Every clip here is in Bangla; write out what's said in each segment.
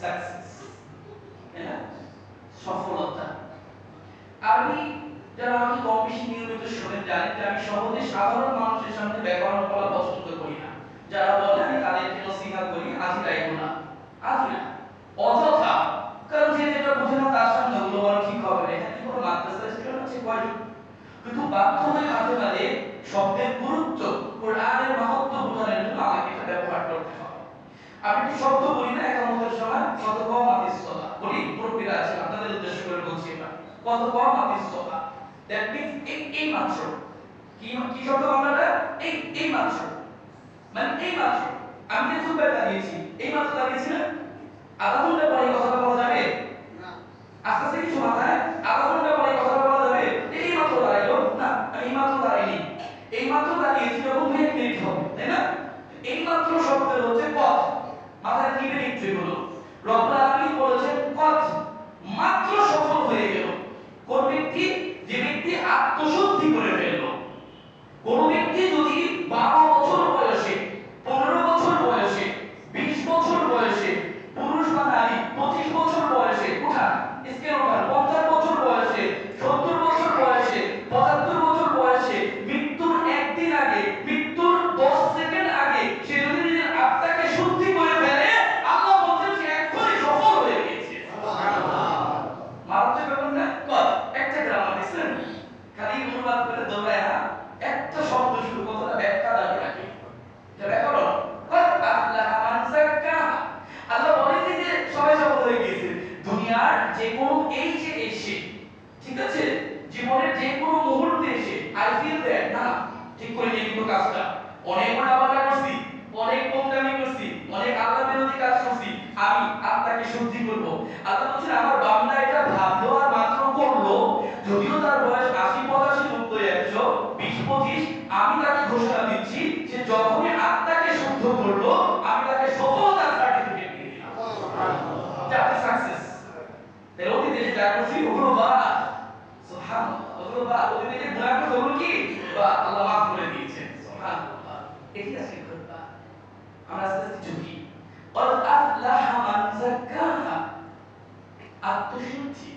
সাকসেস সফলতা। আমি যারা আমাকে কম বেশি নিয়মিত শোনেন জানেন যে আমি সহজে সাধারণ মানুষের সামনে ব্যাকরণ বলা পছন্দ করি না। যারা বলে আমি তাদেরকে নসিহত করি আজি রাইবো না। আজি না। অযথা। কারণ যে যেটা বুঝে না, তার সামনে ওগুলো ঠিক হবে না। এখানে কোনো মাদ্রাসা স্টুডেন্ট আছে কয়জন? কিন্তু বাধ্য হয়ে মাঝে মাঝে শব্দের গুরুত্ব, কোরআনের মাহাত্ম বোঝানোর জন্য আমাকে এটা ব্যবহার করতে হবে। একটু শব্দ বলি না একামতের সময় কত কম আতিস সলা বলি মুরব্বীরা আছেন আপনাদের উদ্দেশ্য করে বলছি এটা। কত কম আতিস সলা দ্যাট মিন্স এই এই মাত্র। কি কি শব্দ বাংলাটা? এই এই মাত্র। মানে এই মাত্র। আমি যে খুব দাঁড়িয়েছি এই মাত্র দাঁড়িয়েছি না? আধা ঘণ্টা পরে কথাটা বলা যাবে? আস্তে আস্তে কিছু মাথায় আধা ঘণ্টা পরে কথাটা বলা যাবে? এই মাত্র দাঁড়াইলো? না আমি এই মাত্র দাঁড়াইনি। এই মাত্র দাঁড়িয়েছি যখন এক মিনিট হবে তাই না? এই মাত্র শব্দের হচ্ছে পথ। মাথায় কি নিচ্ছে এগুলো রব্বুল আলামিন বলেছেন পথ মাত্র সফল হয়ে গেল কোন ব্যক্তি যে ব্যক্তি আত্মশুদ্ধি করে ফেলল কোন ব্যক্তি যদি বারো বছর বয়সে পনেরো বছর বয়সে বিশ বছর বয়সে পুরুষ বা নারী পঁচিশ বছর বয়সে উঠান স্কেল উঠান পঞ্চাশ বছর বয়সে সত্তর বছর বয়সে পঁচাত্তর বছর বয়সে মৃত্যুর একদিন আগে মৃত্যুর দশ সেকেন্ড আগে সে যদি নিজের আত্মাকে শুদ্ধি করে ফেলে আল্লাহ বলছেন সে এক্ষুনি সফল হয়ে গেছে মারাত্মক ব্যাপার না কত একটা গ্রামার দেখছেন খালি অনুবাদ করে দৌড়ায় না একটা শব্দ শুরু কতটা ব্যাখ্যা দাবি রাখে এটা ব্যাকরণ কত আফলাহা মান যাক্কাহা আল্লাহ বলেন যে সবাই সফল হয়ে গিয়েছে দুনিয়ার কোনো এই যে এসে ঠিক আছে? জীবনের যে কোনো মুহূর্তে এসে আই ফিল দ্যাট না, ঠিক করে নিয়ে কিন্তু কাজটা। অনেক বড় উল্টাপাল্টা করছি, অনেক কোমদামি করছি, অনেক আল্লাহ বিরোধী কাজ করছি। আমি আপনাকে শুদ্ধি করব আল্লাহ বলছেন, আমার বান্দা এটা ভাবলো আর মাত্র করল। যদিও তার বয়স আশি, পঁচাশি, নব্বই, একশো, বিশ, পঁচিশ, আমি বা অতীতে যে গুনাহ করছে ওগুলো কি বা আল্লাহ মাফ করে দিয়েছেন সুবহানাল্লাহ এটি আছে ঘটনা আমরা আস্তে আস্তে ঝুঁকি قد أفلح من زكاها আত্মশুদ্ধি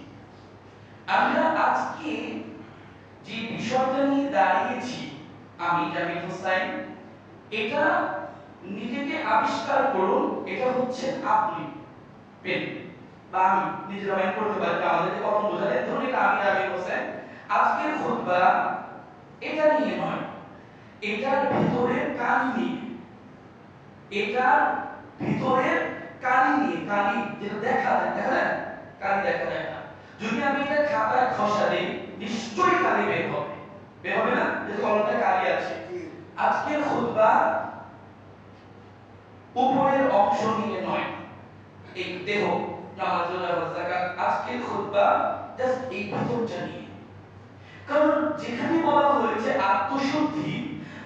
আমরা আজকে যে বিষয়টা নিয়ে দাঁড়িয়েছি আমি জামিল হোসাইন এটা নিজেকে আবিষ্কার করুন এটা হচ্ছে আপনি পেন বা আমি নিজেরা মাইন্ড করতে পারি যে আমাদেরকে কখন বোঝালে ধরুন এটা আমি জামিল হোসেন আজকের খুতবা এটা নিয়ে নয়। এটার ভিতরের কাহিনী। এটার ভিতরের কাহিনী কালি যেটা দেখা যায় দেখা যায়? কালি দেখা যায় না। যদি আমি এটা খাতায় খসা দিই নিশ্চয়ই কালি বের হবে। বের হবে না? যে কলমটা কালি আছে। আজকের খুতবা উপরের অংশ নিয়ে নয়। এই দেহ নামাজ আজকের খুতবা জাস্ট এই ভিতরটা নিয়ে। কারণ যেখানে বলা হয়েছে আত্মশুদ্ধি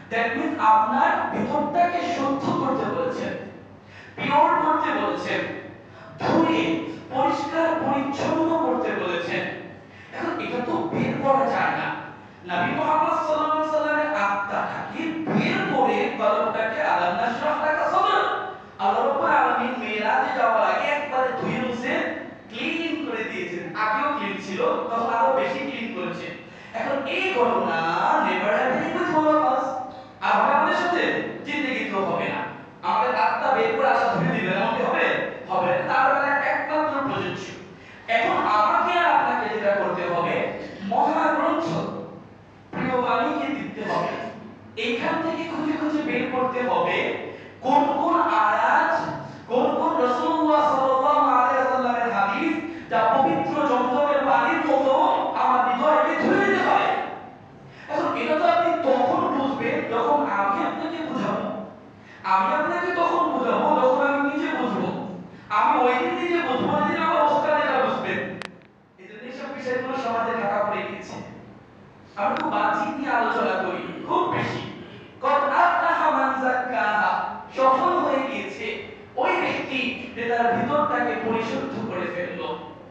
দ্যাট মিন্স আপনার ভিতরটাকে শুদ্ধ করতে বলেছেন। পিওর করতে বলেছেন। ধুয়ে, পরিষ্কার, পরিচ্ছন্ন করতে বলেছেন। এখন এটা তো বের করা যায় না। নবী মুহাম্মদ সাল্লাল্লাহু আলাইহি সাল্লামের আত্মাটাকে বের করে কলমটাকে আলাম নাশরাহ লাকা সদর আল্লাহ রাব্বুল আলামিন মেরাজে যাওয়ার আগে একবারে ধুয়ে মুছে ক্লিন করে দিয়েছেন। আগেও ক্লিন ছিল, তখন আরও বেশি ক্লিন করেছেন এখন এই ঘটনা never happening with of us হবে আমাদের সাথে জিন্দেগি তো হবে না। আমাদের আত্মা বের করে আসা ধরে দিবে এমনকি হবে। হবে না। তার বেলা একমাত্র প্রযোজ্য। এখন আমাকে আর আপনাকে যেটা করতে হবে, মহাগ্রন্থ। প্রিয় বাণীকে দিতে হবে? এইখান থেকে খুঁজে খুঁজে বের করতে হবে আমি আপনাকে তখন বুঝাবো যখন আমি নিজে বুঝব আমি ওই দিন নিজে বুঝব দিন আমার অবস্থা যেটা বুঝবেন এই জন্য এইসব বিষয়গুলো সমাজে ঢাকা পড়ে গেছে আমি খুব বাজি নিয়ে আলোচনা করি, খুব বেশি। কত আফলাহা মান যাক্কাহা, সফল হয়ে গিয়েছে ওই ব্যক্তি যে তার ভিতরটাকে পরিশুদ্ধ